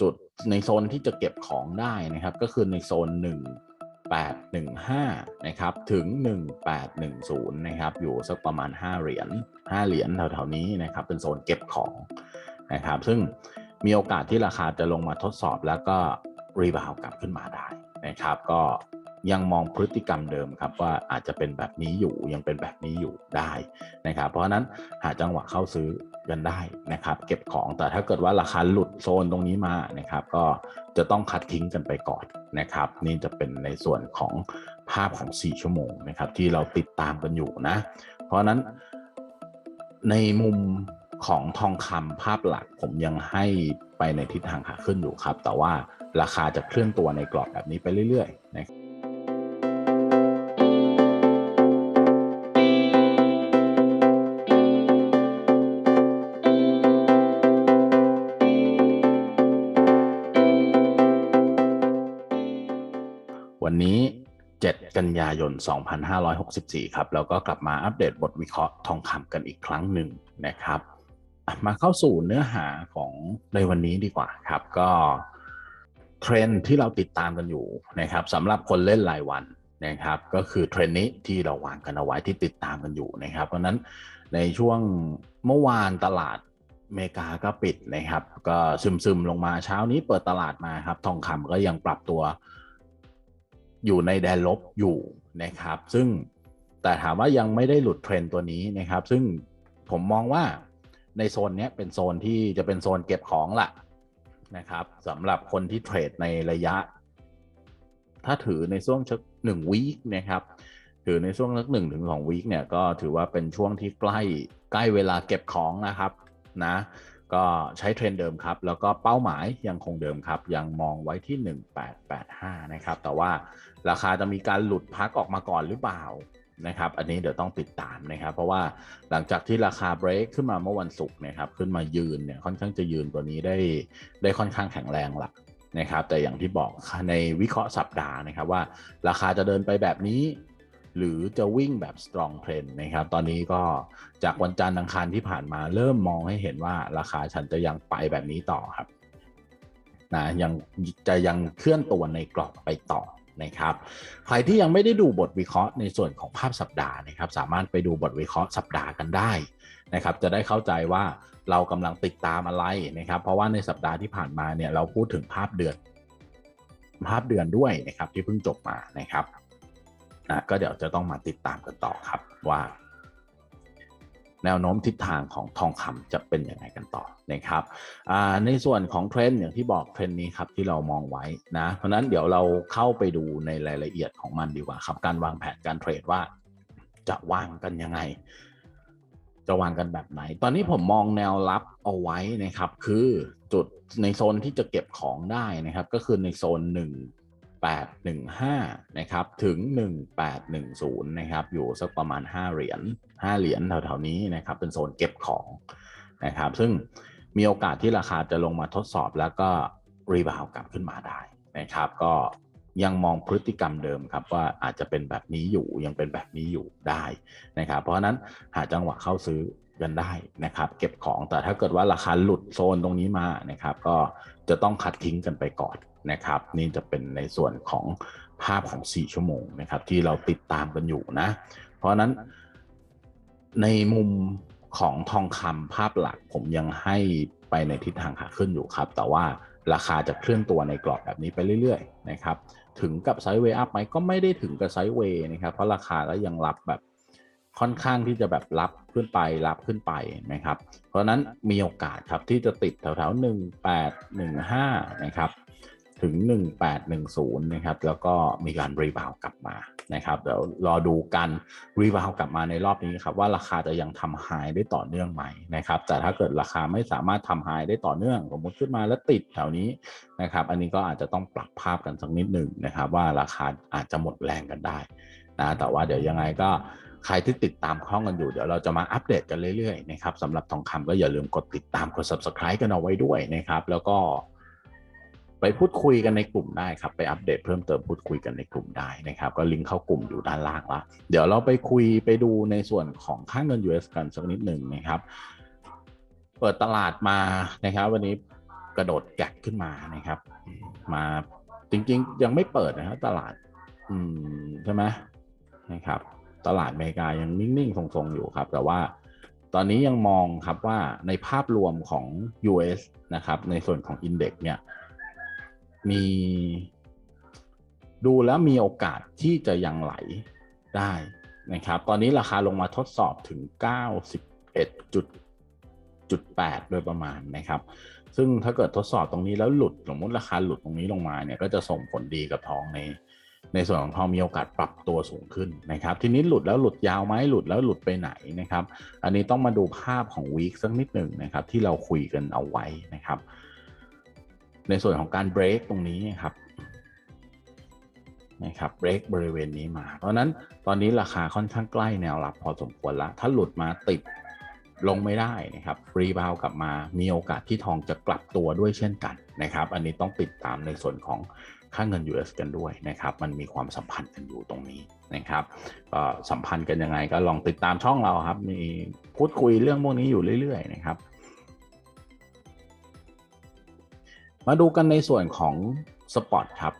จุดในโซนที่จะเก็บของได้นะครับ ก็คือในโซน 1815 นะครับ ถึง 1810 นะครับ อยู่สักประมาณ 5 เหรียญ 5 เหรียญแถวๆนี้นะครับ เป็นโซนเก็บของนะครับ ซึ่งมีโอกาสที่ราคาจะลงมาทดสอบแล้วก็รีบาวกลับขึ้นมาได้นะครับ ก็ยังมองพฤติกรรมเดิมครับว่าอาจจะเป็นแบบนี้อยู่ยังเป็นแบบนี้อยู่ได้นะครับ เพราะฉะนั้นหาจังหวะเข้าซื้อ กันได้นะครับ เก็บของแต่ถ้าเกิดว่าราคาหลุดโซนตรงนี้มานะครับ ก็จะต้องคัดทิ้งกันไปก่อนนะครับ นี่จะเป็นในส่วนของภาพของ 4 ชั่วโมงนะครับ ที่เราติดตามกันอยู่นะ เพราะฉะนั้นในมุมของทองคำภาพหลักผมยังให้ไปในทิศทางขาขึ้นอยู่ครับ แต่ว่าราคาจะเคลื่อนตัวในกรอบแบบนี้ไปเรื่อยๆนะครับ 7 กันยายน 2564 ครับ แล้วก็กลับมาอัปเดตบทวิเคราะห์ทองคำกันอีกครั้งหนึ่งนะครับ มาเข้าสู่เนื้อหาของในวันนี้ดีกว่าครับ ก็เทรนที่เราติดตามกันอยู่นะครับสำหรับคนเล่นรายวันนะครับ ก็คือเทรนนี้ที่เราวางกันเอาไว้ที่ติดตามกันอยู่นะครับ เพราะฉะนั้นในช่วงเมื่อวานตลาดอเมริกาก็ปิดนะครับ ก็ซึมๆลงมาเช้านี้เปิดตลาดมาครับ ทองคำก็ยังปรับตัว อยู่ในแดนลบอยู่นะครับ ซึ่งแต่ถามว่ายังไม่ได้หลุดเทรนตัวนี้นะครับ ซึ่งผมมองว่าในโซนนี้เป็นโซนที่จะเป็นโซนเก็บของละนะครับสำหรับคนที่เทรดในระยะ ถ้าถือในช่วงชักหนึ่งวีคนะครับ ถือในช่วงสักหนึ่งถึงสองวีคเนี่ยก็ถือว่าเป็นช่วงที่ใกล้ใกล้เวลาเก็บของนะครับนะ ก็ใช้เทรนเดิมครับ แล้วก็เป้าหมายยังคงเดิมครับ ยังมองไว้ที่ 1885 นะครับ แต่ว่าราคาจะมีการหลุดพักออกมาก่อนหรือเปล่านะครับ อันนี้เดี๋ยวต้องติดตามนะครับ เพราะว่าหลังจากที่ราคาเบรกขึ้นมาเมื่อวันศุกร์นะครับ ขึ้นมายืนเนี่ยค่อนข้างจะยืนตัวนี้ได้ได้ค่อนข้างแข็งแรงหละนะครับ แต่อย่างที่บอกในวิเคราะห์สัปดาห์นะครับว่า ราคาจะเดินไปแบบนี้ หรือจะวิ่งแบบ strong trend นะครับ ตอนนี้ก็จากวันจันทร์อังคารที่ผ่านมาเริ่มมองให้เห็นว่าราคาฉันจะยังไปแบบนี้ต่อครับนะยังจะยังเคลื่อนตัวในกรอบไปต่อนะครับ ใครที่ยังไม่ได้ดูบทวิเคราะห์ในส่วนของภาพสัปดาห์นะครับ สามารถไปดูบทวิเคราะห์สัปดาห์กันได้นะครับ จะได้เข้าใจว่าเรากำลังติดตามอะไรนะครับ เพราะว่าในสัปดาห์ที่ผ่านมาเนี่ยเราพูดถึงภาพเดือน ภาพเดือนด้วยนะครับที่เพิ่งจบมานะครับ นะก็เดี๋ยวจะต้องมาติดตามกันต่อครับว่า แนวโน้มทิศทางของทองคำจะเป็นยังไงกันต่อนะครับในส่วนของเทรนด์อย่างที่บอกเทรนด์นี้ครับที่เรามองไว้นะเพราะนั้นเดี๋ยวเราเข้าไปดูในรายละเอียดของมันดีกว่าครับการวางแผนการเทรดว่าจะวางกันยังไง จะวางกันแบบไหน ตอนนี้ผมมองแนวรับเอาไว้นะครับ คือจุดในโซนที่จะเก็บของได้นะครับ ก็คือในโซนห นึ่ง815นะครับถึง 1810นะครับอยู่สักประมาณ 5 เหรียญ5เหรียญแถวๆนี้นะครับเป็นโซนเก็บของนะครับซึ่งมีโอกาสที่ราคาจะลงมาทดสอบแล้วก็รีบาวกลับขึ้นมาได้นะครับ ก็ยังมองพฤติกรรมเดิมครับว่าอาจจะเป็นแบบนี้อยู่ยังเป็นแบบนี้อยู่ได้นะครับ เพราะฉะนั้นหาจังหวะเข้าซื้อ กันได้นะครับ เก็บของแต่ถ้าเกิดว่าราคาหลุดโซนตรงนี้มานะครับ ก็จะต้องคัดทิ้งกันไปก่อนนะครับ นี่จะเป็นในส่วนของภาพของ 4 ชั่วโมงนะครับ ที่เราติดตามกันอยู่นะ เพราะนั้นในมุมของทองคำภาพหลักผมยังให้ไปในทิศทางขาขึ้นอยู่ครับ แต่ว่าราคาจะเคลื่อนตัวในกรอบแบบนี้ไปเรื่อยๆนะครับ ถึงกับไซด์เวย์อัพไหมก็ไม่ได้ถึงกับไซด์เวย์นะครับ เพราะราคาก็ยังรับแบบ ค่อนข้างที่จะแบบรับขึ้นไปรับขึ้นไปนะครับ เพราะนั้นมีโอกาสครับที่จะติดแถวๆหนึ่งแปดหนึ่งห้านะครับถึง 1810 นะครับ แล้วก็มีการรีบาวกลับมานะครับ เดี๋ยวรอดูกันรีบาวกลับมาในรอบนี้ครับว่าราคาจะยังทำไฮได้ต่อเนื่องไหมนะครับ แต่ถ้าเกิดราคาไม่สามารถทำไฮได้ต่อเนื่อง สมมติขึ้นมาแล้วติดแถวนี้นะครับ อันนี้ก็อาจจะต้องปรับภาพกันสักนิดหนึ่งนะครับ ว่าราคาอาจจะหมดแรงกันได้นะ แต่ว่าเดี๋ยวยังไงก็ ใครที่ติดตามข้องกันอยู่เดี๋ยวเราจะมาอัปเดตกันเรื่อยๆนะครับสำหรับทองคำก็อย่าลืมกดติดตามกด subscribe กันเอาไว้ด้วยนะครับ แล้วก็ไปพูดคุยกันในกลุ่มได้ครับ ไปอัปเดตเพิ่มเติมพูดคุยกันในกลุ่มได้นะครับ ก็ลิงก์เข้ากลุ่มอยู่ด้านล่างละเดี๋ยวเราไปคุยไปดูในส่วนของค่าเงิน US กันสักนิดหนึ่งนะครับ เปิดตลาดมานะครับ วันนี้กระโดดแกกขึ้นมานะครับ มาจริงๆ ยังไม่เปิดนะครับตลาด อืมใช่ไหมนะครับ ตลาดอเมริกายังนิ่งๆทรงๆอยู่ครับ แต่ว่าตอนนี้ยังมองครับว่าในภาพรวมของ US นะครับ ในส่วนของ Index เนี่ย มีดูแล้วมีโอกาสที่จะยังไหลได้นะครับ ตอนนี้ราคาลงมาทดสอบถึง 91จุดจุด8โดยประมาณนะครับ ซึ่งถ้าเกิดทดสอบตรงนี้แล้วหลุด สมมติราคาหลุดตรงนี้ลงมาเนี่ย ก็จะส่งผลดีกับทองใน ในส่วนของทองมีโอกาสปรับตัวสูงขึ้นนะครับ ทีนี้หลุดแล้วหลุดยาวไหมหลุดแล้วหลุดไปไหนนะครับ อันนี้ต้องมาดูภาพของวีคสักนิดหนึ่งนะครับ ที่เราคุยกันเอาไว้นะครับ ในส่วนของการเบรกตรงนี้ครับนะครับเบรกบริเวณนี้มา เพราะนั้นตอนนี้ราคาค่อนข้างใกล้แนวรับพอสมควรละถ้าหลุดมาติด ลงไม่ได้นะครับรีบาวกลับมามีโอกาสที่ทองจะกลับตัวด้วยเช่นกันนะครับอันนี้ต้องติดตามในส่วนของค่าเงิน US กันด้วยนะครับมันมีความสัมพันธ์กันอยู่ตรงนี้นะครับก็สัมพันธ์กันยังไงก็ลองติดตามช่องเราครับมีพูดคุยเรื่องพวกนี้อยู่เรื่อยๆนะครับ มาดูกันในส่วนของสปอตครับ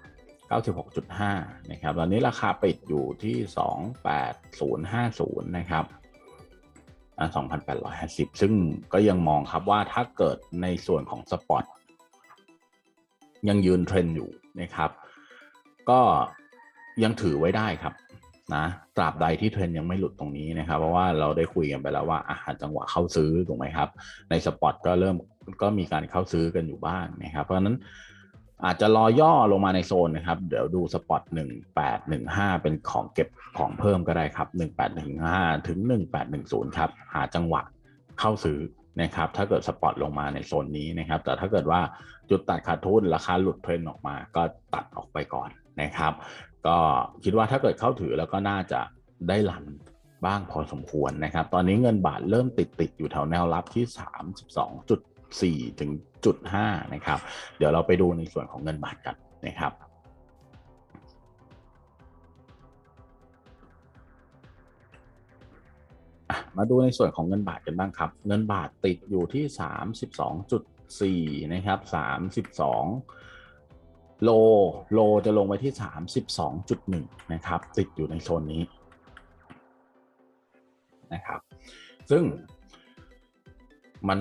96.5นะครับตอนนี้ราคาปิดอยู่ที่ 28050นะครับ 2,850 ซึ่งก็ยังมองครับว่าถ้าเกิดในส่วนของสปอตยังยืนเทรนอยู่นะครับ ก็ยังถือไว้ได้ครับนะตราบใดที่เทรนยังไม่หลุดตรงนี้นะครับ เพราะว่าเราได้คุยกันไปแล้วว่าอาหารจังหวะเข้าซื้อถูกไหมครับ ในสปอตก็เริ่มก็มีการเข้าซื้อกันอยู่บ้างนะครับ เพราะฉะนั้น อาจจะรอย่อลงมาในโซนนะครับ เดี๋ยวดูสปอต1815 เป็นของเก็บของเพิ่มก็ได้ครับ 1815 ถึง 1810 ครับ หาจังหวะเข้าซื้อนะครับ ถ้าเกิดสปอตลงมาในโซนนี้นะครับ แต่ถ้าเกิดว่าจุดตัดขาดทุนราคาหลุดเทรนออกมา ก็ตัดออกไปก่อนนะครับ ก็คิดว่าถ้าเกิดเข้าถือแล้วก็น่าจะได้หลันบ้างพอสมควรนะครับ ตอนนี้เงินบาทเริ่มติดติดอยู่แถวแนวรับที่ 4ถึงจุด5นะครับ เดี๋ยวเราไปดูในส่วนของเงินบาทกันนะครับมาดูในส่วนของเงินบาทกันบ้างครับ เงินบาทติดอยู่ที่ 32.4 นะครับ 32 โล โลจะลงไปที่ 32.1 นะครับ ติดอยู่ในโซนนี้นะครับ ซึ่งมัน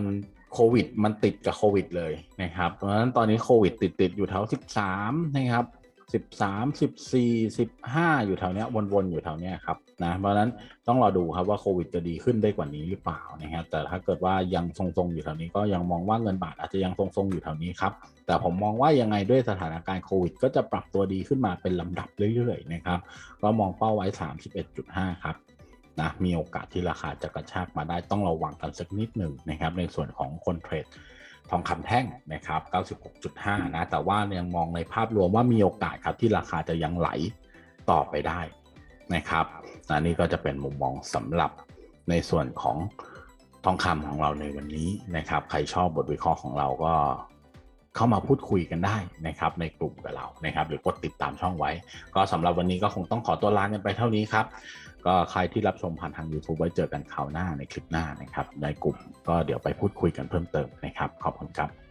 โควิดมันติดกับโควิดเลยนะครับ เพราะฉะนั้นตอนนี้โควิดติดติดอยู่แถว13นะครับ13 14 15อยู่แถวเนี้ยวนๆอยู่แถวเนี้ยครับนะเพราะฉะนั้นต้องรอดูครับว่าโควิดจะดีขึ้นได้กว่านี้หรือเปล่านะครับแต่ถ้าเกิดว่ายังทรงๆอยู่แถวนี้ก็ยังมองว่าเงินบาทอาจจะยังทรงๆอยู่แถวนี้ครับแต่ผมมองว่ายังไงด้วยสถานการณ์โควิด ก็จะปรับตัวดีขึ้นมาเป็นลำดับเรื่อยๆนะครับก็มองเป้าไว้ 31.5 ครับ นะมีโอกาสที่ราคาจะกระชากมาได้ต้องระวังกันสักนิดหนึ่งนะครับ ในส่วนของคนเทรดทองคำแท่งนะครับ 96.5 นะ แต่ว่ายังมองในภาพรวมว่ามีโอกาสครับที่ราคาจะยังไหลต่อไปได้นะครับนะนี่ก็จะเป็นมุมมองสำหรับในส่วนของทองคำของเราในวันนี้นะครับ ใครชอบบทวิเคราะห์ของเราก็ เข้ามาพูดคุยกันได้นะครับในกลุ่มกับเรานะครับหรือกดติดตามช่องไว้ ก็สำหรับวันนี้ก็คงต้องขอตัวลากันไปเท่านี้ครับก็ใครที่รับชมผ่านทาง YouTube ไว้เจอกันคราวหน้าในคลิปหน้านะครับในกลุ่มก็เดี๋ยวไปพูดคุยกันเพิ่มเติมนะครับขอบคุณครับ